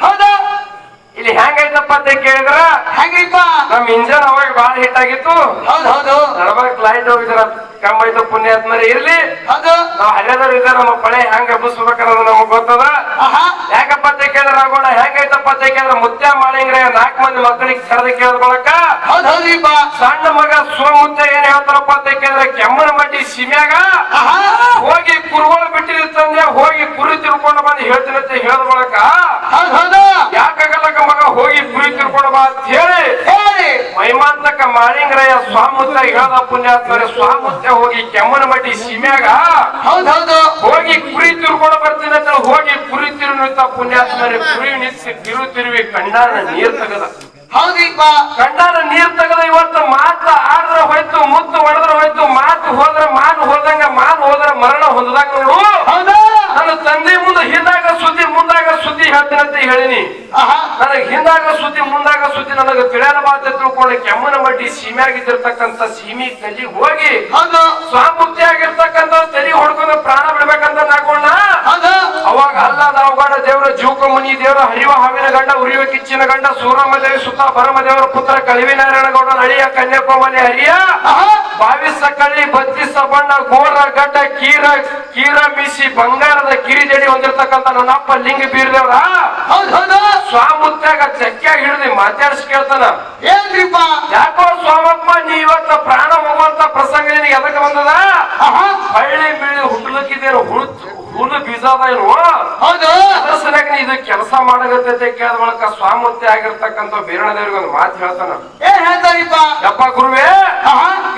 ಹೌದು? ಇಲ್ಲಿ ಹೆಂಗೈತಪ್ಪ ಅಂತ ಕೇಳಿದ್ರ? ಹೆಂಗೈತ ನಮ್ ಇಂಜನ್ ಅವಾಗ ಬಾಳ ಹಿಟ್ ಆಗಿತ್ತು. ಹೌದು ಹೌದು ನಡಬಾರ್ಕ್ ಲೈಟ್ ಹೋಗಿದ್ರ ಕಮ್ಮ ಪುಣ್ಯ ಪುಣ್ಯ ಆದ್ಮೇಲೆ ಇರ್ಲಿ. ಹೌದು. ನಾವ್ ಹರಿಯದವ್ರು ಇದ್ದ ನಮ್ಮ ಪಳೆ ಹೆಂಗ ಎಬ್ಬಿಸ್ಬೇಕನ್ನೋದು ನಮಗ್ ಗೊತ್ತದ? ಯಾಕಪ್ಪ ಅಂತ ಕೇಳಿದ್ರ ಆಗೋಣ ಹೆಂಗೈತಪ್ಪ ಅಂತ ಕೇಳಿದ್ರ ಮುತ್ಯ ಮಾಡಿಂಗ್ರೆ ನಾಲ್ಕ್ ಮಂದಿ ಮಕ್ಕಳಿಗೆ ಕರೆದ ಕೇಳ್ಕೊಳಕ? ಹೌದು ಹೌದ್ರಿಪ್ಪ ಸಣ್ಣ ಮಗ ಸುಮುತ್ತ ಏನ್ ಹೇಳ್ತಾರಪ್ಪ ಅಂತ ಕೇಳಿದ್ರೆ ಕೆಮ್ಮನ ಮಟ್ಟಿ ಸಿಮ್ಯಾಗ? ಹೋಗಿ ಕುರುಗಳು ಬಿಟ್ಟಿರ್ತಂದ್ರೆ ಹೋಗಿ ಕುರಿ ತಿರ್ಕೊಂಡು ಬಂದು ಹೇಳ್ತೀನಿ ಅಂತ ಯಾಕಾಗಲ್ಲಕ ಮಗ ಹೋಗಿ ಕುರಿ ತಿಳ್ಕೊಂಡು ಬಾ ಅಂತ ಹೇಳಿ? ಹೇಳಿ. ಮೈಮಾಂತಕ ಮಾಳಿಂಗ್ರಯ್ಯ ಸ್ವಾಮುತ್ತ ಹೇಳ್ದ ಪುಣ್ಯಾತ್ಮರ ಸ್ವಾಮುತ್ತ ಹೋಗಿ ಕೆಮ್ಮನ ಮಟ್ಟಿ ಸಿಮ್ಯಾಗ ಹೌದು ಹೌದು. ಹೋಗಿ ಕುರಿ ತಿರ್ಕೊಂಡು ಬರ್ತೀನಿ ಅಂತ ಹೋಗಿ ಕುರಿ ತಿರು ಪುಣ್ಯಾತ್ಮರಿ ಕುರಿ ನಿಂತು ತಿರು ತಿರುವಿ ಕಂಡಾನ ನೀರ್ ತಗದ. ಹೌದ್ರಿಪ್ಪ ಕಂಡಾನ ನೀರ್ ತಗದ ಇವತ್ತು ಮಾತ ಆಡ್ರ ಹೋಯ್ತು ಮುತ್ತು ಹೊಡೆದ್ರ ಹೋಯ್ತು ಮಾತು ಹೋದ್ರ ಮಾನ್ ಹೋದಂಗ ಮಾನ್ ಹೋದ್ರ ಮರಣ ಹೊಂದದಾಗ ನೋಡು ಹೌದು ನನ್ನ ತಂದೆ ಮುಂದೆ ಹಿಂದಾಗ ಸುದ್ದಿ ಮುಂದಾಗ ಹೇಳ್ತೀನಿ ಅಂತ ಹೇಳಿನಿ. ನನಗೆ ಹಿಂದಾಗ ಸುದ್ದಿ ಮುಂದಾಗ ಸುದ್ದಿ ನನಗೆ ತಿಳಿಯಲ ಮಾತ ತಿಳ್ಕೊಂಡು ಕೆಮ್ಮನ ಮಡ್ಡಿ ಸೀಮೆಯಾಗಿದ್ದಿರ್ತಕ್ಕಂಥ ಸೀಮಿ ಕಲಿ ಹೋಗಿ ಸ್ವಾಮುಕ್ತಿ ಆಗಿರ್ತಕ್ಕಂಥ ತಲೆ ಹೊಡ್ಕೊಂಡು ಪ್ರಾಣ ಬಿಡ್ಬೇಕಂತ ನಾಗೋಣ ಅವಾಗ ಅಲ್ಲ ನಾವುಗಾಡ ದೇವರ ಜೀವಕ ಮುನಿ ದೇವರ ಹರಿವ ಹಾವಿನ ಗಂಡ ಉರಿಯುವ ಕಿಚ್ಚಿನ ಗಂಡ ಸೂರಮ್ಮ ದೇವಿ ಸುತ್ತ ಭರಮ ದೇವರ ಪುತ್ರ ಕಲಿವಿನಾರಾಯಣ ಗೌಡ ಅಳಿಯ ಕನ್ಯಾಕುಮಾರಿ ಹರಿಯ ಬಾವಿಸ ಕಳ್ಳಿ ಬತ್ತಿಸ ಬಣ್ಣ ಗೋರ ಗಡ್ಡ ಕೀರ ಕೀರ ಮೀಸಿ ಬಂಗಾರದ ಕಿರಿಜಡಿ ಹೊಂದಿರ್ತಕ್ಕಂಥ ನನ್ನಪ್ಪ ಲಿಂಗ ಬೀರ್ದೇವ್ರ. ಸ್ವಾಮುತ್ಯಾಗ ಚಕ್ಕೆ ಹಿಡಿದು ಮಾತಾಡ್ಸಿ ಕೇಳ್ತಾನ. ಏನ್ರಿಪ್ಪ? ಯಾಕೋ ಸ್ವಾಮಪ್ಪ ನೀ ಇವತ್ತ ಪ್ರಾಣ ಹೋಗುವಂತ ಪ್ರಸಂಗ ನಿನಗೆ ಎದಕ್ಕೆ ಬಂದದ? ಹಳ್ಳಿ ಬೀಳಿ ಹುಟ್ಟಲಕ್ಕಿದ್ದೀರ ಹುಳು ಹುಲ್ಲು ಬೀಜದ ಏನು? ಸಲುವಾಗಿ ನೀ ಇದು ಕೆಲಸ ಮಾಡಗತ್ತೆ ಕೇಳಿದ ಬಳಕ ಸ್ವಾಮುತ್ಯ ಆಗಿರ್ತಕ್ಕಂಥ ಬೀರಣದೇವ್ರಿಗೆ ಒಂದು ಮಾತು ಹೇಳ್ತಾನ. ಏನ್ ಹೇಳ್ತಾರಿಪ್ಪ? ಯಪ್ಪ ಗುರುವೇ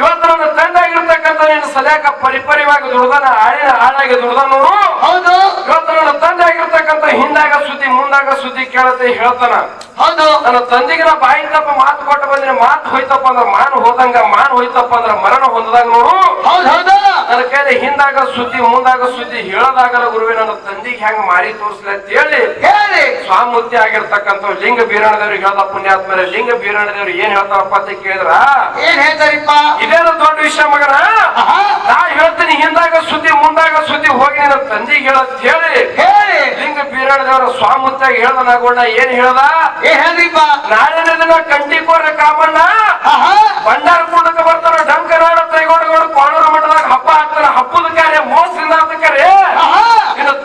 ಇವತ್ತು ನನ್ನ ತಂದೆ ಆಗಿರ್ತಕ್ಕಂಥ ನಿನ್ನ ಸಲಯಾಕ ಪರಿಪರಿವಾಗಿ ದುಡ್ದಾನ ಹಾಳಿನ ಹಾಳಾಗಿ ದುಡ್ದ ನೋಡು. ಹೌದು. ಇವತ್ತು ನನ್ನ ತಂದೆ ಆಗಿರ್ತಕ್ಕಂಥ ಹಿಂದಾಗ ಸುದ್ದಿ ಮುಂದಾಗ ಸುದ್ದಿ ಕೇಳತ್ತೆ ಹೇಳ್ತಾನ. ಹೌದು. ನನ್ನ ತಂದೆಗೆ ಬಾಯಿಂದಪ್ಪ ಬಾಯಿ ತಪ್ಪ ಮಾತು ಕೊಟ್ಟು ಬಂದ್ರೆ ಮಾತು ಹೋಯ್ತಪ್ಪ ಅಂದ್ರೆ ಮಾನ್ ಹೋದಂಗ ಮಾನ್ ಹೋಯ್ತಪ್ಪ ಅಂದ್ರೆ ಮರಣ ಹೊಂದದಾಗ ನೋಡು. ಹೌದು ಹೌದು. ನನ್ನ ಕೈಲಿ ಹಿಂದಾಗ ಸುದ್ದಿ ಮುಂದಾಗ ಸುದ್ದಿ ಹೇಳದಾಗಲ್ಲ ಗುರುವಿನ ನನ್ನ ತಂದೆಗೆ ಹೆಂಗ್ ಮಾರಿ ತೋರಿಸ್ಲಿ ಅಂತ ಹೇಳಿ ಹೇಳಿ. ಸ್ವಾಮೂರ್ತಿ ಆಗಿರ್ತಕ್ಕಂಥ ಲಿಂಗ ಬೀರಣದೇವ್ರಿಗೆ ಹೇಳದ ಪುಣ್ಯಾತ್ಮರೆ ಲಿಂಗ ಬೀರಣದೇವ್ರು ಏನ್ ಹೇಳ್ತಾರಪ್ಪ ಅಂತ ಕೇಳಿದ್ರ? ಏನ್ ಹೇಳ್ತಾರಿಪ್ಪ? ಇದೇನ ದೊಡ್ಡ ವಿಷಯ ಮಗನ? ನಾ ಹೇಳ್ತೀನಿ ಹಿಂದಾಗ ಸುದ್ದಿ ಮುಂದಾಗ ಸುದ್ದಿ ಹೋಗಿ ನನ್ನ ತಂದಿಗೆ ಹೇಳತ್ ಹೇಳಿ ಹೇಳಿ. ಲಿಂಗ ಬೀರಣದೇವರ ಸ್ವಾಮುತ್ಯಾಗ ಹೇಳ್ದ ನಾಗೋಣ ಏನ್ ಹೇಳ್ದ? ಏನ್ ಹೇಳ್ರಿಪ್ಪ ನಾಳೆ ದಿನ ಕಂಟಿಕೋರ ಕಾಮಣ್ಣ ಬಂಡಾರ ಕೂಡಕ್ಕೆ ಕೂಡಕ ಬರ್ತಾರ ಡಂಕನಾಡ ತೈಗೋಡಗಳು ಕೋಣೂರು ಮಠದಾಗ querer. Aham.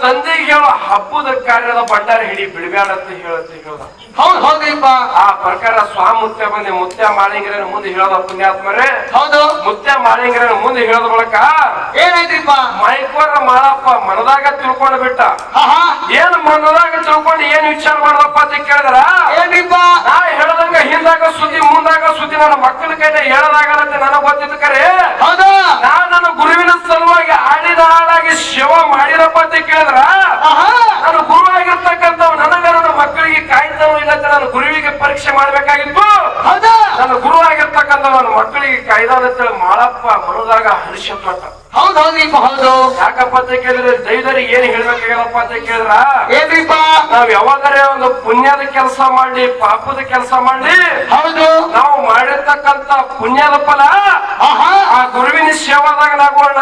ತಂದೆಗೆ ಹೇಳೋ ಹಬ್ಬದ ಕಾರ್ಯದ ಭಂಡಾರ ಹಿಡಿ ಬಿಡಬೇಡ ಅಂತ ಹೇಳುತ್ತೆ ಹೇಳ್ದ. ಹೌದು ಹೌದ್ರಿಪ್ಪ ಆ ಪ್ರಕಾರ ಸ್ವಾಮುತ್ಯ ಬಂದಿ ಮುತ್ಯ ಮಾಳಿಂಗ್ರನ ಮುಂದೆ ಹೇಳದ ಪುಣ್ಯಾತ್ಮರೇ. ಹೌದು. ಮುತ್ಯ ಮಾಳಿಂಗ್ರನ ಮುಂದೆ ಹೇಳದ ಬಳಕ ಏನಾಯ್ತ್ರಿಪ್ಪ? ಮೈಕೋರ ಮಾಳಪ್ಪ ಮನದಾಗ ತಿಳ್ಕೊಂಡು ಬಿಟ್ಟ. ಏನ್ ಮನದಾಗ ತಿಳ್ಕೊಂಡು ಏನ್ ವಿಚಾರ ಮಾಡದಪ್ಪ ಅಂತ ಕೇಳಿದ್ರ? ಏನ್ರಿಪ್ಪ? ನಾ ಹೇಳದಂಗ ಹಿಂದಾಗ ಸುದ್ದಿ ಮುಂದಾಗ ಸುದ್ದಿ ನನ್ನ ಮಕ್ಕಳ ಕೈಲಿ ಹೇಳದಾಗಲ್ಲ ಅಂತ ನನಗ್ ಗೊತ್ತಿತ್ತು ಕರೆ. ಹೌದು. ನಾ ನನ್ನ ಗುರುವಿನ ಸಲುವಾಗಿ ಆಡಿದ ಹಾಡಾಗಿ ಶಿವ ಮಾಡಿದಪ್ಪ ಅಂತ ಕೇಳಿದ್ರ. ಆಹಾ. ನಾನು ಗುರು ಆಗಿರ್ತಕ್ಕಂಥವ್ ನನಗ ನನ್ನ ಮಕ್ಕಳಿಗೆ ಕಾಯ್ತಾನೋ ಇಲ್ಲ ಅಂತ ನಾನು ಗುರುವಿಗೆ ಪರೀಕ್ಷೆ ಮಾಡ್ಬೇಕಾಗಿತ್ತು. ಹೌದು? ನನ್ನ ಗುರು ಆಗಿರ್ತಕ್ಕಂಥ ನನ್ನ ಮಕ್ಕಳಿಗೆ ಅಂತೇಳಿ ಮಾಳಪ್ಪ ಮನೋದಾಗ ಹರ್ಷ ಪಟ್ಟ ಹೌದು ಹೌದ್ರಿಪ್ಪ ಹೌದು. ಯಾಕಪ್ಪ ಅಂತ ಕೇಳಿದ್ರೆ ದೈವರಿಗೆ ಏನ್ ಹೇಳ್ಬೇಕಾಗಲ್ಲಪ್ಪ ಅಂತ ಕೇಳಿದ್ರ? ಏನ್ರಿಪ್ಪ? ನಾವ್ ಯಾವಾಗರೆ ಒಂದು ಪುಣ್ಯದ ಕೆಲಸ ಮಾಡಿ ಪಾಪದ ಕೆಲಸ ಮಾಡಿ ಹೌದು. ನಾವು ಮಾಡಿರ್ತಕ್ಕಂತ ಪುಣ್ಯದ ಫಲ ಆಹಾ. ಆ ಗುರುವಿನ ಸೇವಾದಾಗ ನಾಗೋಣ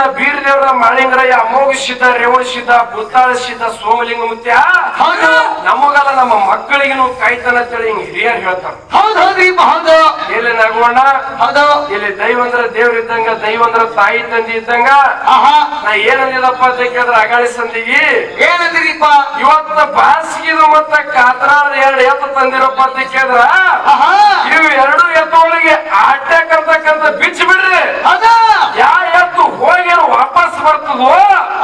ನಾಳಿನ ದಿನ ಅಮೋಘ ಸಿದ್ಧ ರೇವಣ ಅಮೋಘಿಸಿದ ರೇವಣಿಸಿದ ಸಿದ್ಧ ಸೋಮಲಿಂಗ ಮುತ್ಯ ನಮಗಲ್ಲ ನಮ್ಮ ಮಕ್ಕಳಿಗೂ ಕಾಯ್ತಾನ ಅಂತೇಳಿ ಹಿಂಗ್ ಹಿರಿಯರು ಹೇಳ್ತಾರೆ. ಎಲ್ಲಿ ನಗೋಣ ಹೌದು. ಇಲ್ಲಿ ದೈವಂದ್ರ ದೇವ್ರ ಇದ್ದಂಗ ದೈವಂದ್ರ ತಾಯಿ ತಂದಿ ಇದ್ದಂಗ? ನಾ ಏನಂದಿದಪ್ಪ ಅಂತ ಕೇಳಿದ್ರೆ ಅಗಾಳಿ ಸಂದಿಗಿ? ಏನಂದಿರಿಪ್ಪ? ಇವತ್ತ ಬಾಸಿಗಿದು ಮತ್ತ ಕಾತ್ರಾಳ ಎರಡು ಎತ್ತ ತಂದಿರಪ್ಪ ಅಂತ ಕೇಳಿದ್ರ? ಇವು ಎರಡು ಎತ್ತೊಳಗೆ ಆಟಕ್ಕಂತಕ್ಕಂತ ಬಿಚ್ಚಿ ಬಿಡ್ರಿ ಹೌದು ಯಾ ಎತ್ತು ಹೋಗಿ ವಾಪಸ್ ಬರ್ತದೋ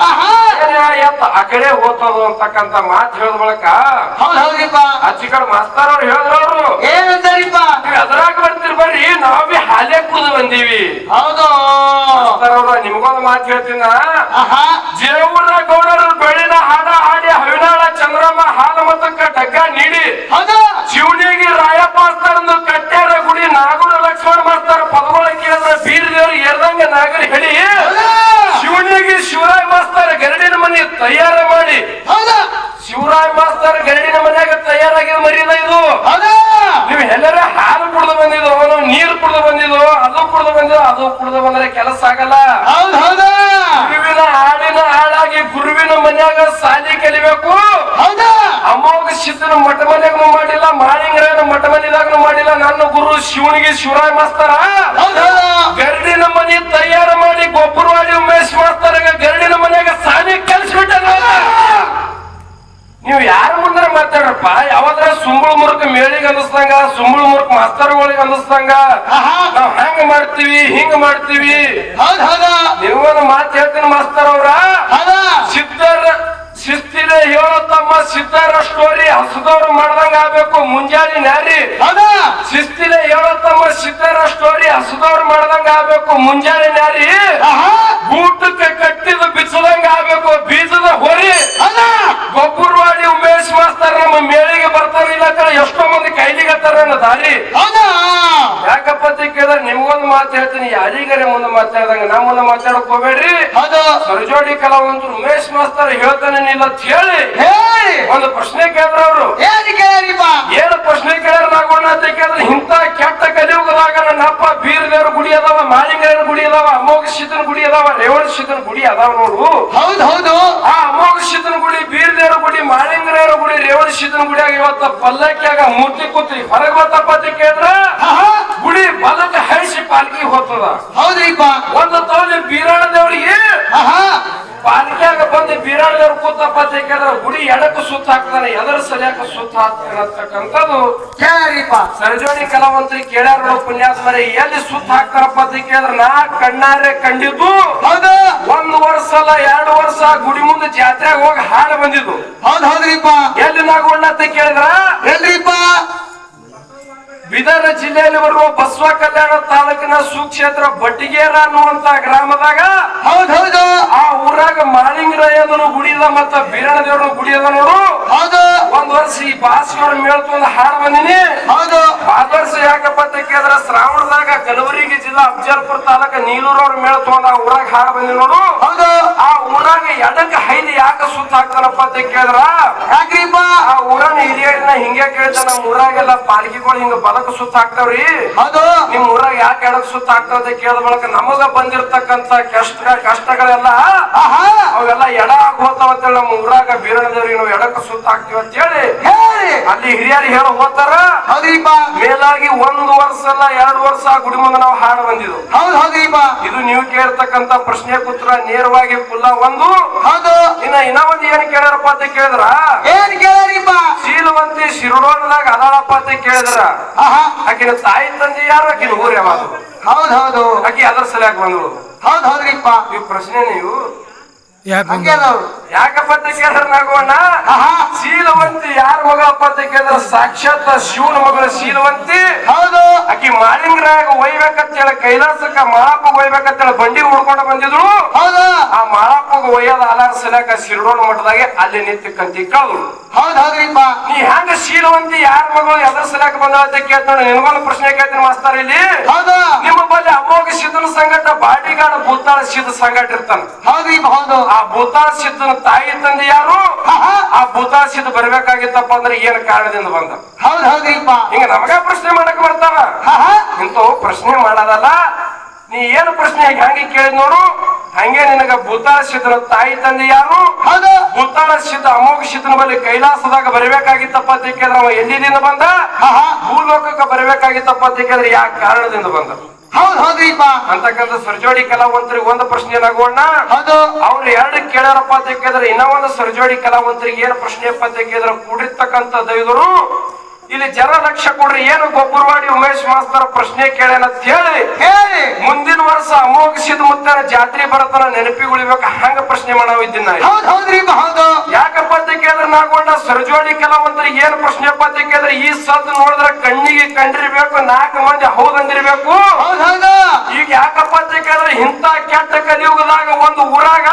ಆಹಾ ಏನ್ ಯಾ ಎತ್ತು ಆ ಕಡೆ ಹೋಗ್ತದೋ ಅಂತಕ್ಕಂತ ಮಾತು ಹೇಳಿದ ಬಳಕ? ಹೌದು ಹೌದ್ರಿಪ್ಪ. ಕಡೆ ಮಾಸ್ತರ್ ಅವ್ರು ಹೇಳಿದ್ರವ್ರು. ಏನಂತಾರಿಪ್ಪ ನೀವ್ ಅದ್ರಾಗ ಬರ್ತೀರಿ ಬರ್ರಿ ನಾವೇ ಹಾಲೆ ಕುಡಿದು ಬಂದೀವಿ. ಹೌದು. ಅವ್ರ ನಿಮ್ಗೊಂದು ಮಾತು ಹೇಳ್ತೀನ ಜೇವೂರ ಗೌಡರು ಬೆಳಿನ ಹಾಡ ಹಾಡಿ ಹವಿನಾಳ ಚಂದ್ರಮ್ಮ ಹಾಲು ಮತಕ್ಕ ಡಗ್ಗ ನೀಡಿ. ಹೌದು. ಶಿವನಿಗೆ ರಾಯಪ್ಪ ಮಾಸ್ತಾರಂದು ಕಟ್ಟ್ಯಾರ ಗುಡಿ ನಾಗೂರ ಲಕ್ಷ್ಮಣ ಮಾಸ್ತರ ಪದಗಳ ಕೇಳಿದ್ರೆ ಬೀರ್ ಎರ್ದಂಗ ನಾಗರಿ ಹೇಳಿ ಶಿವನಿಗೆ ಶಿವರಾಯ್ ಮಾಸ್ತಾರ ಗರಡಿನ ಮನೆ ತಯಾರ ಮಾಡಿ. ಹೌದು ಮಾಸ್ತರ್ ಗರಡಿನ ಮನ್ಯಾಗ ತಯಾರಾಗಿದ ಮರಿದ ಇದು. ನೀವು ಎಲ್ಲರ ಹಾಲು ಕುಡ್ದು ಬಂದಿದ್ದು ನಾವು ನೀರು ಕುಡ್ದು ಬಂದಿದ್ದು ಅದು ಕುಡ್ದು ಬಂದಿದ್ದು ಅದು ಕುಡ್ದು ಬಂದ್ರೆ ಕೆಲಸ ಆಗಲ್ಲ. ಗುರುವಿನ ಹಾಡಿನ ಹಾಳಾಗಿ ಗುರುವಿನ ಮನ್ಯಾಗ ಸಾಲಿ ಕಲಿಬೇಕು. ಅಮೋಘ ಸಿದ್ಧನ ಮಠ ಮನೆಗೂ ಮಾಡಿಲ್ಲ ಮಾಳಿಂಗರಾಯನ ಮಠ ಮನೆದಾಗನು ಮಾಡಿಲ್ಲ. ನನ್ನ ಗುರು ಶಿವನಿಗೆ ಶಿವರಾಯ ಮಾಸ್ತರ. ಗರಡಿನ ಮನೆ ತಯಾರು ಮಾಡಿ ಗೊಬ್ಬರವಾಡಿ ಉಮೇಶ್ ಮಾಸ್ತರ ಗರಡಿನ ಮನೆಯಾಗ ಸಾಲಿ ನೀವು ಯಾರ ಮುಂದೆ ಮಾತಾಡ್ರಪ್ಪ? ಯಾವಾದ್ರ ಸುಂಬಳ ಮುರುಕ ಮೇಳಿಗೆ ಅನಿಸ್ದಂಗ ಸುಂಬಳ ಮುರುಕ ಮಾಸ್ತರ್ಗಳಿಗೆ ಅನಿಸ್ದಂಗ. ನಾವ್ ಹೆಂಗ್ ಮಾಡ್ತೀವಿ ಹಿಂಗ್ ಮಾಡ್ತೀವಿ? ನೀವೊಂದು ಮಾತು ಹೇಳ್ತೀನಿ ಮಾಸ್ತರ್ ಅವ್ರ. ಸಿದ್ಧರ ಸ್ಟೋರಿ ಹಸದವ್ರು ಮಾಡ್ದಂಗ ಆಗ್ಬೇಕು. ಮುಂಜಾನೆ ನ್ಯಾರಿ ಶಿಸ್ತಿನ ಹೇಳತ್ತಮ್ಮ ಸಿದ್ಧರ ಸ್ಟೋರಿ ಹಸದವ್ರು ಮಾಡ್ದಂಗ ಆಗ್ಬೇಕು. ಮುಂಜಾನೆ ನ್ಯಾರಿ ಊಟಕ್ಕೆ ಕಟ್ಟಿದ ಬಿಚ್ಚದಂಗ ಆಗ್ಬೇಕು. ಬೀಜದ ಹೊರಿ. ಗೊಬ್ಬರವಾಡಿ ಉಮೇಶ್ ಮಾಸ್ತರ್ ನಮ್ಮ ಮೇಳಿಗೆ ಬರ್ತಾರ. ಇಲ್ಲ ಕಡೆ ಹೇಳಿ ಎಷ್ಟೋ ಮಂದಿ ಕೈಲಿಗತ್ತಾರ ಅನ್ನೋ ದಾರಿ. ಯಾಕಪ್ಪ ಕೇಳ ಕೇಳಿದ್ರೆ ನಿಮ್ಗೊಂದು ಮಾತು ಹೇಳ್ತೀನಿ. ಯಾರಿಗರೇ ಮುಂದೆ ಮಾತಾಡ್ದಂಗ ನಾ ಮುಂದೆ ಮಾತಾಡಕ್ ಹೋಗ್ಬೇಡ್ರಿ. ಸರ್ಜೋಡಿ ಕಲಾವಂತರು ಉಮೇಶ್ ಮಾಸ್ತರ್ ಹೇಳ್ತಾನೆ ಇಲ್ಲ ಅಂತ ಹೇಳಿ. ಹೇಳಿ. ಒಂದು ಪ್ರಶ್ನೆ ಕೇಳಿದ್ರ ಅವರು. ಏನ್ ಕೇಳಿರಿಪ್ಪ ಏನು ಪ್ರಶ್ನೆ ಕೇಳ್ಯಾರ ನಾಗೋಣ ಅಂತ ಕೇಳಿದ್ರೆ ಇಂಥ ಕೆಟ್ಟ ಕಲಿಯುಗದಾಗ ನನ್ನ ಅಪ್ಪ ಬೀರದೇವ್ರ ಗುಡಿ ಅದಾವ ಮಾಲಿಂಗರ ಗುಡಿ ಅದಾವ ಅಮೋಘ ಸಿದ್ಧನ ಗುಡಿ ಅದಾವ ರೇವಣ ಸಿದ್ಧನ ಗುಡಿ ಅದಾವ ನೋಡು. ಹೌದು ಹೌದು. ಆ ಅಮೋಘ ಸಿದ್ಧನ ಗುಡಿ ಬೀರದೇವ್ರ ಗುಡಿ ಮಾಲಿಂಗರ ಗುಡಿ ರೇವಣ ಸಿದ್ಧನ ಗುಡಿಯಾಗ ಇವತ್ತ ಪಲ್ಲಕ್ಕಿಯಾಗ ಮೂರ್ತಿ ಕೂತಿ ಹೊರಗೆ ಗೊತ್ತಪ್ಪ ಅಂತ ಕೇಳಿದ್ರ? ಗುಡಿ ಬಲಕ್ಕೆ ಹರಿಸಿ ಪಾಲ್ಕಿ ಹೋಗ್ತದ ಹೌದ್ರಿಪ್ಪ. ಒಂದು ತವಲಿ ಬೀರಾಣ ದೇವ್ರಿಗೆ ಪಾಲಿಕೆಯಾಗ ಬಂದು ಬೀರಾಣ ದೇವ್ರ ಕೂತಪ್ಪ ಅಂತ ಕೇಳಿದ್ರೆ ಗುಡಿ ಎಡಕ್ಕೂ ಸುತ್ತ ಹಾಕ್ತಾರೆ ಎದರ ಸರಿಯಾಕ ಸುತ್ತ ಹಾಕ್ತಾನೆ ಅಂತಕ್ಕಂಥದ್ದು. ಸರಜೋಡಿ ಕಲಾವಂತರಿಗೆ ಕೇಳ್ಯಾರ ಪುಣ್ಯಾತ್ಮರೇ ಎಲ್ಲಿ ಸುತ್ತ ಹಾಕ್ತಾರಪ್ಪ ಅಂತ ಕೇಳಿದ್ರೆ ನಾ ಕಣ್ಣಾರೆ ಕಂಡಿದ್ದು. ಹೌದು. ಒಂದು ವರ್ಷ ಅಲ್ಲ ಎರಡು ವರ್ಷ ಗುಡಿ ಮುಂದೆ ಜಾತ್ರೆಗೆ ಹೋಗಿ ಹಾಡು ಬಂದಿದ್ದು. ಹೌದ್ ಹೌದ್ರಿಪ್ಪ. ಎಲ್ಲಿ ನಾಗೋಣ ಅಂತ ಕೇಳಿದ್ರ? ಎಲ್ರಿಪ್ಪ? ಬೀದರ್ ಜಿಲ್ಲೆಯಲ್ಲಿ ಬರುವ ಬಸವ ಕಲ್ಯಾಣ ತಾಲೂಕಿನ ಸುಕ್ಷೇತ್ರ ಬಟ್ಟಿಗೇರ ಅನ್ನುವಂತ ಗ್ರಾಮದಾಗ ಹೌದೌದು ಹೌದು. ಆ ಊರಾಗ ಮಾಳಿಂಗರಾಯದನು ಗುಡಿದ ಮತ್ತ ಬೀರಣ ದೇವ್ರ ಗುಡಿಯದ ನೋಡು. ಹೌದು. ಒಂದ್ ವರ್ಷ ಈ ಬಾಸ್ಗರ ಮೇಳ್ತೊಂದು ಹಾಡು ಬಂದಿನಿ. ಹೌದು. ಆದ ವರ್ಷ ಯಾಕಪ್ಪ ಅಂತ ಕೇಳಿದ್ರ ಶ್ರಾವಣದಾಗ ಕಲಬುರಗಿ ಜಿಲ್ಲಾ ಅಫಜಲ್ಪುರ ತಾಲೂಕ ನೀಲೂರ್ ಅವ್ರ ಮೇಳ ತಗೊಂಡ ಆ ಊರಾಗ ಹಾಡು ಬಂದಿ ನೋಡು. ಹೌದು. ಆ ಊರಾಗ ಎಡಕ್ಕೆ ಹೈದು ಯಾಕ ಸುತ್ತ ಹಾಕ್ತಾರಪ್ಪ ಅಂತ ಕೇಳಿದ್ರ? ಯಾಕ್ರಿಪ್ಪ? ಹಿಂಗೆ ಕೇಳ್ತ ನಮ್ಮ ಊರಾಗೆಲ್ಲ ಪಾಲ್ಕಿಗಳು ಹಿಂಗ ಬಲಕ ಸುತ್ತ ಹಾಕ್ತಾವ್ರಿ. ಅದು ನಿಮ್ ಊರಾಗ ಯಾಕೆ ಎಡಕ್ ಸುತ್ತ ಹಾಕ್ತಾವ ಅಂತ ಕೇಳಿದ ಬಳಕ ನಮಗ ಬಂದಿರ್ತಕ್ಕಂತ ಕಷ್ಟ ಕಷ್ಟಗಳೆಲ್ಲ ಆಹಾ. ಅವೆಲ್ಲ ಎಡ ಆಗ್ ಅಂತ ಅಂತೇಳಿ ನಮ್ಮ ಊರಾಗ ಬೀರಣದೇವ್ರಿಗೆ ನಾವು ಎಡಕ್ಕೆ ಸುತ್ತ ಹಾಕ್ತಿವಿ ಅಂತ ಹೇಳಿ. ಹೇಳಿ. ಅಲ್ಲಿ ಹಿರಿಯರು ಹೇಳ ಹೋತಾರ. ಮೇಲಾಗಿ ಒಂದು ವರ್ಷ ಅಲ್ಲ ಎರಡು ವರ್ಷ ಗುಡಿ ಮುಂದೆ ನಾವು ಹಾಡು ಬಂದಿದ್ವು. ಹೌದ್ ಹೌದ್ರಿಪ ಇದು ನೀವು ಕೇಳ್ತಕ್ಕಂತ ಪ್ರಶ್ನೆ ಉತ್ತರ ನೇರವಾಗಿ ಪುಲ್ಲ ಒಂದು. ಹೌದು. ಇನ್ನ ಇನ್ನ ಒಂದು ಏನ್ ಕೇಳ್ಯಾರಪ್ಪ ಅಂತ ಕೇಳಿದ್ರ? ಏನ್ ಕೇಳಿರಿಪ್ಪ ಶಿರೋಡದಾಗ ಅದಾಳಪ್ಪ ಅಂತ ಕೇಳಿದ್ರ. ಆಹಾ. ಆಕಿನ ತಾಯಿ ತಂದೆ ಯಾರು? ಆಕಿನ ಊರ್ ಯಾವಾಗ ಹೌದ್ ಹೌದು. ಆಕಿ ಅದರ ಸಲಯಾಗಿ ಬಂದ್ರು ಹೌದ್ ಹೌದ್ರಿಪ್ಪ. ಈ ಪ್ರಶ್ನೆ ನೀವು ಯಾಕಪ್ಪ ಅಂತ ಕೇಳಿದ್ರ ನಾಗೋಣ ಆಹಾ. ಶೀಲವಂತಿ ಯಾರ ಮಗಳಪ್ಪ ಅಂತ ಕೇಳಿದ್ರ ಸಾಕ್ಷಾತ್ ಶಿವನ ಮಗಳ ಶೀಲವಂತಿ. ಹೌದು. ಆಕಿ ಮಾಲಿಂಗರಾಗ ಒಯ್ಬೇಕಂತ ಹೇಳಿ ಕೈಲಾಸಕ್ಕ ಮಾಳಪ್ಪ ಒಯ್ಬೇಕಂತ ಹೇಳಿ ಬಂಡಿ ಹುಡ್ಕೊಂಡು ಬಂದಿದ್ರು. ಒಯ್ಯದ ಆಲಾರ ಸಲಕ ಶಿರಡೋಣ ಮಠದಾಗೆ ಅಲ್ಲಿ ನಿಂತು ಕಂತಿ ಕಳ್ದು. ಹೌದ್ ಹೌದ್ರಿಪ್ಪ ನೀ ಹೆಂಗ ಶೀಲವಂತಿ ಯಾರ ಮಗಳು ಎದ್ರ ಸಲಕ ಬಂದ ಅಂತ ಕೇಳ್ತಾನೆ. ನಿನಗೊಂದು ಪ್ರಶ್ನೆ ಕೇಳ್ತೀನಿ ಮಾಸ್ತಾರ ಇಲ್ಲಿ. ಹೌದು. ನಿಮ್ಮ ಬಲ್ಲಿ ಅಮೋಘ ಸಿದ್ಧನ ಸಂಗಟ ಬಾಡಿಗಾಡ ಭೂತಾಳ ಸಿದ್ಧ ಸಂಗಟ ಇರ್ತಾನ. ಹೌದ್ರಿಪ್ಪ ಹೌದು. ಆ ಭೂತಾಳ ಸಿದ್ಧನ ತಾಯಿ ತಂದೆ ಯಾರು? ಆ ಭೂತಾಳ ಸಿದ್ಧ ಬರ್ಬೇಕಾಗಿತ್ತಪ್ಪ ಅಂದ್ರೆ ಏನ್ ಕಾರಣದಿಂದ ಬಂದ? ಹೌದ್ ಹೌದ್ರಿಪ್ಪ ಹಿಂಗ ನಮಗ ಪ್ರಶ್ನೆ ಮಾಡಕ್ ಆಹಾ ಇಂಥವು ಪ್ರಶ್ನೆ ಮಾಡೋದಲ್ಲ. ನೀ ಏನು ಪ್ರಶ್ನೆ ಹಂಗೆ ಕೇಳಿದ್ ನೋಡು? ಹಂಗೆ ನಿನಗ ಭೂತಾಳ ಸಿದ್ಧನ ತಾಯಿ ತಂದೆ ಯಾರು? ಭೂತಾಳ ಸಿದ್ಧ ಅಮೋಘ ಸಿದ್ಧನ ಬಳಿ ಕೈಲಾಸದಾಗ ಬರಬೇಕಾಗಿತ್ತಪ್ಪ ಅಂತ ಕೇಳಿದ್ರೆ ಅವ ಎಲ್ಲಿದಿಂದ ಬಂದ? ಭೂಲೋಕಕ್ಕೆ ಬರಬೇಕಾಗಿತ್ತಪ್ಪ ಅಂತ ಕೇಳಿದ್ರೆ ಯಾವ ಕಾರಣದಿಂದ ಬಂದ? ಹೌದ್ ಹೌದ್ರಿಪ್ಪ ಅಂತಕ್ಕಂಥ ಸರ್ಜೋಡಿ ಕಲಾವಂತರಿಗೆ ಒಂದು ಪ್ರಶ್ನೆ ನಗೋಣ ಹೌದು. ಅವ್ರು ಎರಡು ಕೇಳ್ಯಾರಪ್ಪ ಅಂತ ಕೇಳಿದ್ರೆ ಇನ್ನೊಂದು ಸರ್ಜೋಡಿ ಕಲಾವಂತರಿಗೆ ಏನು ಪ್ರಶ್ನೆಯಪ್ಪ ಅಂತ ಕೇಳಿದ್ರೆ ಕೂಡಿರ್ತಕ್ಕಂಥ ದೈವರು ಇಲ್ಲಿ ಜನ ಲಕ್ಷ ಕೊಡ್ರಿ ಏನು ಗೊಬ್ಬರವಾಡಿ ಉಮೇಶ್ ಮಾಸ್ತರ್ ಪ್ರಶ್ನೆ ಕೇಳೇನ ಅಂತ ಹೇಳಿ? ಹೇಳಿ. ಮುಂದಿನ ವರ್ಷ ಅಮೋಘಿಸಿದ ಮುತ್ತನ ಜಾತ್ರೆ ಬರತನ ನೆನಪಿಗುಳಿಬೇಕು ಹಂಗ ಪ್ರಶ್ನೆ ಮಾಡೋ ನಾ ಹೌದ್ ಹೌದ್ರಿಪ್ಪ ಹೌದು ಯಾಕಪ್ಪ ಅಂತ ಕೇಳಿದ್ರೆ ನಾಗೊಂಡ ಸರ್ಜೋಡಿ ಕಲಾವಂತರಿಗೆ ಏನು ಪ್ರಶ್ನೆ ಅಂತ ಕೇಳಿದ್ರೆ ಈ ಸದ್ದು ನೋಡಿದ್ರೆ ಕಣ್ಣಿಗೆ ಕಂಡಿರ್ಬೇಕು ನಾಲ್ಕು ಮಂದಿ ಹೌದಂದಿರ್ಬೇಕು. ಹೌದ್ ಹೌದು. ಈಗ ಯಾಕಪ್ಪ ಅಂತ ಕೇಳಿದ್ರೆ ಇಂಥ ಕೆಟ್ಟ ಕಲಿಯುಗದಾಗ ಒಂದು ಊರಾಗ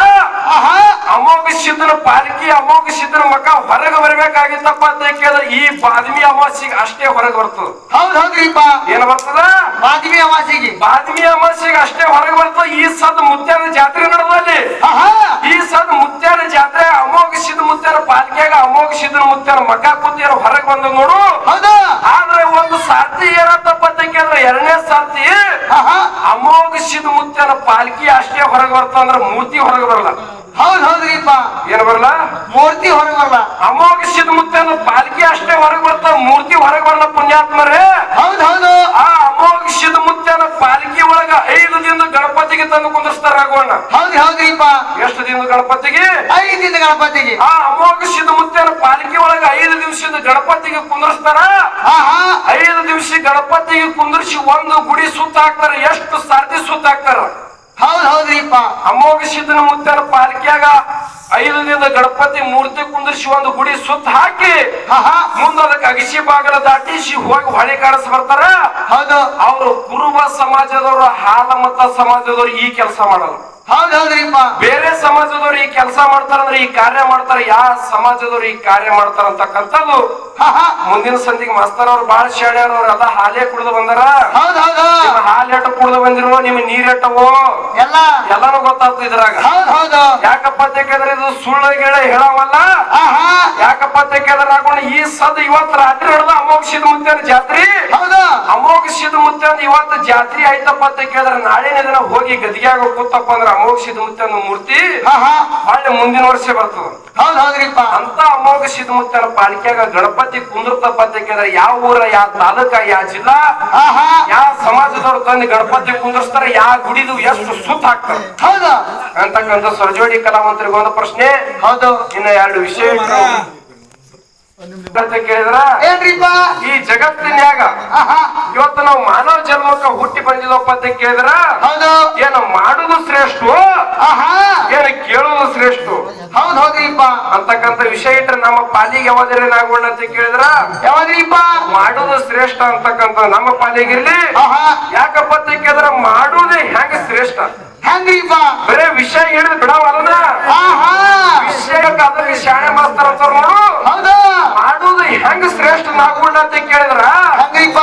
ಅಮೋಘ ಸಿದ್ಧನ ಪಾಲಿಕೆ ಅಮೋಘ ಸಿದ್ಧನ ಮಕ್ಕ ಹೊರಗೆ ಬರ್ಬೇಕಾಗಿತ್ತಪ್ಪ ಅಂತ ಕೇಳಿದ್ರೆ ಈ ಬಾದ್ಮಿ ಅಮಾಸಿಗೆ ಅಷ್ಟೇ ಹೊರಗೆ ಬರ್ತದ. ಹೌದ್ ಹೌದ್ರಿಪ್ಪ. ಏನ್ ಬರ್ತದ? ಮಾದಿವಿ ಅಮಾಸಿಗೆ ಬಾದ್ಮಿ ಅಮಾಸಿಗೆ ಅಷ್ಟೇ ಹೊರಗೆ ಬರ್ತದ. ಈ ಸದ್ ಮುತ್ಯಾನ ಜಾತ್ರೆ ನಡೆದಲ್ಲಿ ಈ ಸದ್ ಮುತ್ಯಾನ ಜಾತ್ರೆ ಅಮೋಘ ಸಿದ್ಧ ಮುತ್ಯಾನ ಪಾಲಿಕೆಯಾಗ ಅಮೋಘಿಸಿದ ಮುತ್ಯಾನ ಮಕ ಕೂತಿ ಹೊರಗೆ ಬಂದ ನೋಡು. ಹೌದಾ. ಆದ್ರೆ ಒಂದು ಸಾರ್ತಿ ಏನಂತಪ್ಪ ಅಂತ ಕೇಳಿದ್ರೆ ಎರಡನೇ ಸಾರ್ತಿ ಆಹಾ. ಅಮೋಘಿಸಿದ ಮುತ್ಯಾನ ಪಾಲ್ಕಿ ಅಷ್ಟೇ ಹೊರಗೆ ಬರ್ತದ ಅಂದ್ರೆ ಮೂರ್ತಿ ಹೊರಗೆ ಬರಲ್ಲ. ಹೌದ್ ಹೌದ್ರಿಪ್ಪ. ಏನ್ ಬರಲ್ಲ? ಮೂರ್ತಿ ಹೊರಗೆ ಬರಲ್ಲ. ಅಮೋಘಿಸಿದ ಮುತ್ಯಾನ ಪಾಲ್ಕಿ ಅಷ್ಟೇ ಹೊರಗೆ ಬರ್ತಾ ಮೂರ್ತಿ ಹೊರಗೆ ಬರಲ್ಲ ಪುಣ್ಯಾತ್ಮರೇ. ಹೌದು ಹೌದು. ಆ ಅಮೋಘಿಸಿದ ಮುತ್ತನ ಪಾಲಿಕೆ ಒಳಗ ಐದು ದಿನ ಗಣಪತಿಗೆ ತಂದು ಕುಂದಿಸ್ತಾರ ರಾಘವಣ್ಣ. ಹೌದು ಹೌದ್ರಿಪ್ಪ ಎಷ್ಟು ದಿನ ಗಣಪತಿಗೆ? ಐದು ದಿನ ಗಣಪತಿಗೆ. ಆ ಅಮೋಘಿಸಿದ ಮುತ್ತನ ಪಾಲಿಕೆ ಒಳಗ ಐದು ದಿವಸದ ಗಣಪತಿಗೆ ಕುಂದಿರ್ಸ್ತಾರ. ಐದು ದಿವಸ ಗಣಪತಿಗೆ ಕುಂದಿರ್ಸಿ ಒಂದು ಗುಡಿ ಸುತ್ತ ಹಾಕ್ತಾರ ಎಷ್ಟು ಸಾರ್ತಿ ಸುತ್ತ ಹಾಕ್ತಾರ. ಹೌದ್ ಹೌದ್ರಿಪ್ಪ ಅಮೋಘ ಸಿದ್ಧನ ಮುತ್ತನ ಪಾಲ್ಕಿಯಾಗ ಐದು ದಿನದ ಗಣಪತಿ ಮೂರ್ತಿ ಕುಂದಿರಿಸಿ ಒಂದು ಗುಡಿ ಸುತ್ತ ಹಾಕಿ ಮುಂದೆ ಮುಂದ ಅದಕ್ಕೆ ಅಗಸಿ ಬಾಗಲ ದಾಟಿಸಿ ಹೋಗಿ ಹೊಳೆ ಕಾಣಿಸ್ ಬರ್ತಾರ? ಹೌದು. ಅವರು ಕುರುಬ ಸಮಾಜದವರು ಹಾಲ ಮತ ಸಮಾಜದವರು ಈ ಕೆಲಸ ಮಾಡಲ್ಲ ಹೌದೌದ್ರಿಪ್ಪ ಬೇರೆ ಸಮಾಜದವ್ರು ಈ ಕೆಲಸ ಮಾಡ್ತಾರಂದ್ರೆ ಈ ಕಾರ್ಯ ಮಾಡ್ತಾರ. ಯಾವ ಸಮಾಜದವ್ರು ಈ ಕಾರ್ಯ ಮಾಡ್ತಾರ ಅಂತಕ್ಕಂಥದ್ದು ಮುಂದಿನ ಸಂಧಿಗೆ ಮಾಸ್ತರ್ ಅವ್ರು ಬಾಳ ಅವ್ರ ಎಲ್ಲಾ ಹಾಲೇ ಕುಡ್ದು ಬಂದಾರ? ಹೌದ್ ಹಾಲ್ ಎಟ್ಟು ಕುಡ್ದು ಬಂದಿರೋ ನಿಮ್ ನೀರ್ ಎಟ್ಟವೋ ಎಲ್ಲ. ಎಲ್ಲಾನು ಗೊತ್ತಾಗ್ತ ಇದ್ರಾಗ. ಹೌದ್ ಹೌದು ಯಾಕಪ್ಪ ತೆಕ್ಕಂದ್ರೆ ಇದು ಸುಳ್ಳ ಗಿಳ ಹೇಳವಲ್ಲ? ಯಾಕಪ್ಪ ತೆಕ್ಕಂದ್ರೆ ಹಾಕೊಂಡು ಈ ಸದ್ ಇವತ್ ರಾತ್ರಿ ಹಿಡ್ದು ಸಿದ್ಧ ಮುತ್ತೇನ ಜಾತ್ರಿ. ಹೌದ. ಅಮೋಘಸಿದ ಮುತ್ತೇನ ಇವತ್ತು ಜಾತ್ರಿ ಆಯ್ತಪ್ಪ ತೆಕ್ಕಂದ್ರೆ ನಾಳಿನ ದಿನ ಹೋಗಿ ಆಗೋ ಕೂತಪ್ಪ ಅಂದ್ರೆ ಅಮೋಘಸಿದ ಮುತ್ತೇನ ಮೂರ್ತಿ. ಹಾಳೆ ಹೊಳ್ಳಿ ಮುಂದಿನ ವರ್ಷ ಬರ್ತದ. ಹೌದ್ ಹೌದ್ರಿಪ್ಪ. ಅಂತ ಅಮೋಘಿಸಿದ ಮುತ್ತೇನ ಪಾಲಿಕೆಯಾಗ ಗಣಪತಿ ಕುಂದ್ರತ ಅಂತ ಕೇಳಿದ್ರೆ ಯಾವ ಊರ ಯಾವ ತಾಲೂಕ ಯಾವ ಜಿಲ್ಲಾ? ಯಾವ ಸಮಾಜದವ್ರು ತಂದು ಗಣಪತಿ ಕುಂದಿರ್ಸ್ತಾರ ಯಾವ ಗುಡಿದು ಎಷ್ಟು ಸುತ್ತ ಹಾಕ್ತಾರೆ? ಹೌದಾ. ಅಂತಕ್ಕಂಥ ಸರ್ಜೋಡಿ ಕಲಾವಂತರಿಗೆ ಒಂದು ಪ್ರಶ್ನೆ. ಹೌದು. ಇನ್ನ ಎರಡು ವಿಷಯ ಕೇಳಿದ್ರ? ಏನ್ರಿಪ್ಪ? ಈ ಜಗತ್ತಿನ್ಯಾಗ ಆಹಾ. ಇವತ್ತು ನಾವು ಮಾನವ ಜನ್ಮಕ್ಕ ಹುಟ್ಟಿ ಬಂದಿದವಪ್ಪ ಅಂತ ಕೇಳಿದ್ರ? ಹೌದು. ಏನು ಮಾಡುದು ಶ್ರೇಷ್ಠ? ಆಹಾ. ಏನು ಕೇಳುದು ಶ್ರೇಷ್ಠ? ಹೌದ್ ಹೌದ್ರಿಪ್ಪ. ಅಂತಕ್ಕಂಥ ವಿಷಯ ಇಟ್ರೆ ನಮ್ಮ ಪಾಲಿಗೆ ಯಾವ್ದೇನಾಗೋಣ ಅಂತ ಕೇಳಿದ್ರ? ಯಾವ್ದ್ರಿಪ್ಪ? ಮಾಡುದು ಶ್ರೇಷ್ಠ ಅಂತಕ್ಕಂತ ನಮ್ಮ ಪಾಲಿಗಿರ್ಲಿ ಆಹಾ. ಯಾಕಪ್ಪ ಅಂತ ಕೇಳಿದ್ರ? ಮಾಡುವುದೇ ಹೆಂಗ ಶ್ರೇಷ್ಠ? ಹೆಂಗ್ರಿಪ್ಪ ಬರೇ ವಿಷಯ ಹಿಡಿದು ಬಿಡವಲ್ಲ ಆಹಾ! ವಿಷಯಕ್ಕೆ ಅದಕ್ಕೆ ಶಾಣೆ ಮಾಡ್ತಾರ ಅಂತ ನೋಡು. ಹೌದಾ? ಮಾಡೋದು ಹೆಂಗ ಶ್ರೇಷ್ಠ ನಾಗುಂಡ ಅಂತ ಕೇಳಿದ್ರ? ಹೆಂಗ್ರಿಪ್ಪ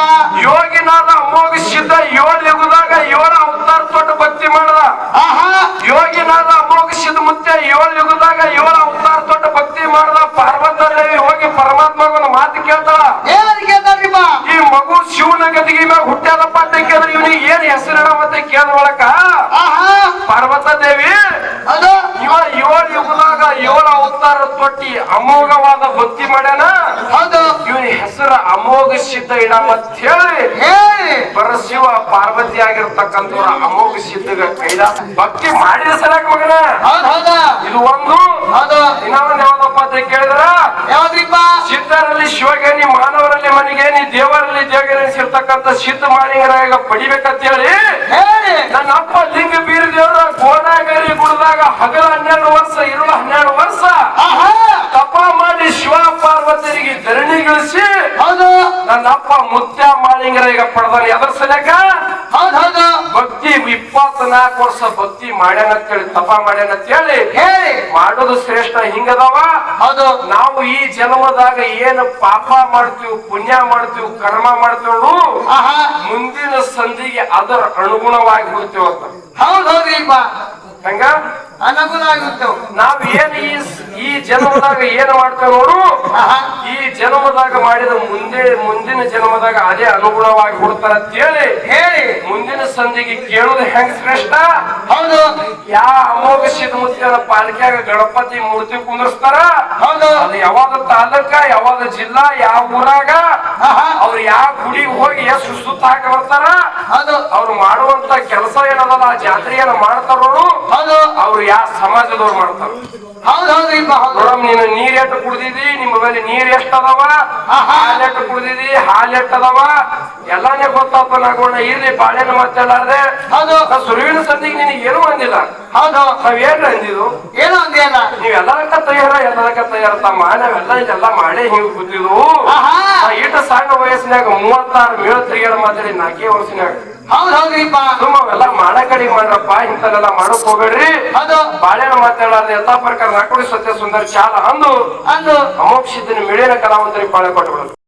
ಯೋಗಿನಾದ ಅಮೋಘ ಸಿದ್ಧ ಯೋಳ ಯುಗದಾಗ ಯೋಳ ಅವತಾರ ತೊಟ್ಟು ಭಕ್ತಿ ಮಾಡದ. ಆಹಾ! ಯೋಗಿನಾದ ಸಿದ್ಧ ಮುತ್ತೆ ಯೋಳ ಯುಗದಾಗ ಯೋಳ ಅವತಾರ ತೊಟ್ಟು ಭಕ್ತಿ ಮಾಡದ. ಪಾರ್ವತ ದೇವಿ ಹೋಗಿ ಪರಮಾತ್ಮಗ ಒಂದು ಮಾತು ಕೇಳ್ತಾಳ. ಈ ಮಗು ಶಿವನ ಗದಿಗೆ ಮ್ಯಾಗ ಹುಟ್ಟ್ಯಾದಪ್ಪ ಅಂತ ಕೇಳಿದ್ರೆ ಇವನಿಗೆ ಏನ್ ಹೆಸರಿಡ ಮತ್ತೆ ಕೇಳೊಳಕ ಆಹಾ ಪಾರ್ವತ ದೇವಿ ಹೌದು ಇವ ಏಳು ಯುಗದಾಗ ಏಳು ಅವತಾರ ತೊಟ್ಟಿ ಅಮೋಘವಾದ ಭಕ್ತಿ ಮಾಡ್ಯಾನ. ಹೌದು. ಇವನ ಹೆಸರು ಅಮೋಘ ಸಿದ್ಧ ಇಡ ಅಂತ ಹೇಳಿ. ಪರಶಿವ ಪಾರ್ವತಿ ಆಗಿರ್ತಕ್ಕಂಥವ್ರ ಅಮೋಘ ಸಿದ್ಧಗ ಕೈಲ ಭಕ್ತಿ ಮಾಡಿದ ಸಲಕ ಮಗನ ಇದು ಒಂದು. ಇನ್ನೊಂದು ಯಾವ್ದಪ್ಪ ಅಂತ ಕೇಳಿದ್ರ? ಯಾವ್ದ್ರಿಪ್ಪ? ಸಿದ್ಧರಲ್ಲಿ ಶಿವಗೇನಿ ಮಾನವರಲ್ಲಿ ಮನಿಗೇನಿ ದೇವರಲ್ಲಿ ದೇವಗೆನಿಸಿರ್ತಕ್ಕಂಥ ಸಿದ್ಧ ಮಾಲಿಂಗರಾಗ ಪಡಿಬೇಕಂತ ಹೇಳಿ. ನನ್ನ ಅಪ್ಪ ಲಿಂಗ ಬೀರ ದೇವರ ಗೋಡಾಗರಿ ಗುಡ್ದಾಗ ಹಗಲ ಹನ್ನೆರಡು ವರ್ಷ ಇರುವ ಹನ್ನೆರಡು ವರ್ಷ. ಆಹಾ. ತಪ ಮಾಡಿ ಶಿವ ಪಾರ್ವತಿಯರಿಗೆ ಧರಣಿಗಿಳಿಸಿ ಹೌದು. ನನ್ನ ಅಪ್ಪ ಮುತ್ಯ ಮಾಲಿಂಗರಾಗ ಪಡೆದಾನೆ ಅದರ ಸಲಕ ಹೌದ್ ಹೌದು. ಭಕ್ತಿ ಇಪ್ಪತ್ನಾಲ್ಕು ವರ್ಷ ಭಕ್ತಿ ಮಾಡ್ಯಾನ ಅಂತೇಳಿ ತಪ ಮಾಡ್ಯಾನ ಅಂತೇಳಿ ಹೇಳಿ ಮಾಡೋದು ಶ್ರೇಷ್ಠ ಹಿಂಗದವ? ಹೌದು. ನಾವು ಈ ಜನ್ಮದಾಗ ಏನು ಪಾಪ ಮಾಡ್ತೀವಿ ಪುಣ್ಯ ಮಾಡ್ತೀವಿ ಕರ್ಮ ಮಾಡ್ತೇವಳು ಮುಂದಿನ ಸಂಧಿಗೆ ಅದರ ಅನುಗುಣವಾಗಿ ಹೋಗ್ತೇವ ಅಂತ. ಹೌದ್ ಹೌದ್ರಿಪ್ಪ ಹಂಗ? ಅನುಗುಣ ಆಗಿರ್ತೇವೆ ನಾವ್ ಏನ್ ಈ ಈ ಜನ್ಮದಾಗ ಏನು ಆಹಾ. ಈ ಜನ್ಮದಾಗ ಮಾಡಿದ ಮುಂದೆ ಮುಂದಿನ ಜನ್ಮದಾಗ ಅದೇ ಅನುಗುಣವಾಗಿ ಕೊಡ್ತಾರ ಅಂತೇಳಿ ಹೇಳಿ ಮುಂದಿನ ಸಂಧಿಗೆ ಕೇಳೋದು ಹೆಂಗ್ ಶ್ರೇಷ್ಠ? ಹೌದು. ಯಾ ಅಮೋಘ ಸಿದ್ಧಮೂರ್ತಿಯ ಪಾಲಿಕೆಯಾಗ ಗಣಪತಿ ಮೂರ್ತಿ ಕುಂದರ್ಸ್ತಾರ? ಹೌದು. ಅದು ಯಾವಾಗ ತಾಲೂಕ ಯಾವಾಗ ಜಿಲ್ಲಾ ಯಾವ ಊರಾಗ? ಅವ್ರು ಯಾವ ಗುಡಿಗೆ ಹೋಗಿ ಎಷ್ಟು ಸುತ್ತ ಹಾಕಿ ಬರ್ತಾರ? ಹೌದು. ಅವ್ರು ಮಾಡುವಂತ ಕೆಲಸ ಏನದಲ್ಲ ಆ ಜಾತ್ರೆಯನ್ನ ಮಾಡ್ತಾರೋರು ಅದು ಹೌದು. ಅವ್ರು ಯಾವ ಸಮಾಜದವ್ರು ಮಾಡ್ತಾರ? ನೋಡಮ್ ನೀನು ನೀರ್ ಎಷ್ಟು ಕುಡ್ದಿದಿ ನಿಮ್ಮ ಬಳಿ ನೀರ್ ಎಷ್ಟ ಅದಾವ. ಹಾಲ್ ಎಷ್ಟು ಕುಡ್ದಿದಿ ಹಾಲ್ ಎಷ್ಟ್ ಅದಾವ ಎಲ್ಲಾನೇ ಗೊತ್ತಪ್ಪ ನಾಗೋಣ ಇರ್ಲಿ ಬಾಳೆನ ಮಾತಾಡಲಾರ್ದೆ ಹೌದು. ಸುರುವಿನ ಸಂದಿಗೆ ನಿನಗೆ ಏನು ಅಂದಿಲ್ಲ. ಹೌದು. ನಾವೇನ್ ಅಂದಿದ್ದು? ಏನು ಅಂದಿಲ್ಲ ನೀವ್ ಎಲ್ಲದಕ್ಕ ತಯಾರ ಎಲ್ಲದಕ್ಕ ತಯಾರ ತಮ್ಮ ನಾವೆಲ್ಲ ಇದೆಲ್ಲ ಮಾಡೇ ಹಿಂಗ್ ಕೂತಿದ್ವು. ಈಟ ಸಣ್ಣ ವಯಸ್ಸಿನಾಗ ಮೂವತ್ತಾರು ಮೇಳ ತಿರುಗಾಡ ಮಾತಾಡಿ ನಾಲ್ಕೇ ವರ್ಷನ್ಯಾಗ. ಹೌದ್ ಹೌದ್ರಿಪ್ಪ. ತುಂಬಾ ಅವೆಲ್ಲ ಮಾಡ ಕಡಿ ಮಾಡ್ರಪ್ಪ ಇಂಥದೆಲ್ಲ ಮಾಡಕ್ ಹೋಗ್ಬೇಡ್ರಿ. ಅದು. ಬಾಳೆನ ಮಾತಾಡಲಾರ್ದೆ ಎಲ್ಲಾ ಪ್ರಕಾರ ನಾಲ್ಕು ಸತ್ಯ ಸುಂದರ ಚಾಲ ಅಂದು ಅಂದು. ಅಮೋಕ್ಷಿದ್ದನ ಮಿಳಿಯನ ಕಲಾವಂತರಿ ಪಾಳೆ ಕೊಟ್ಟು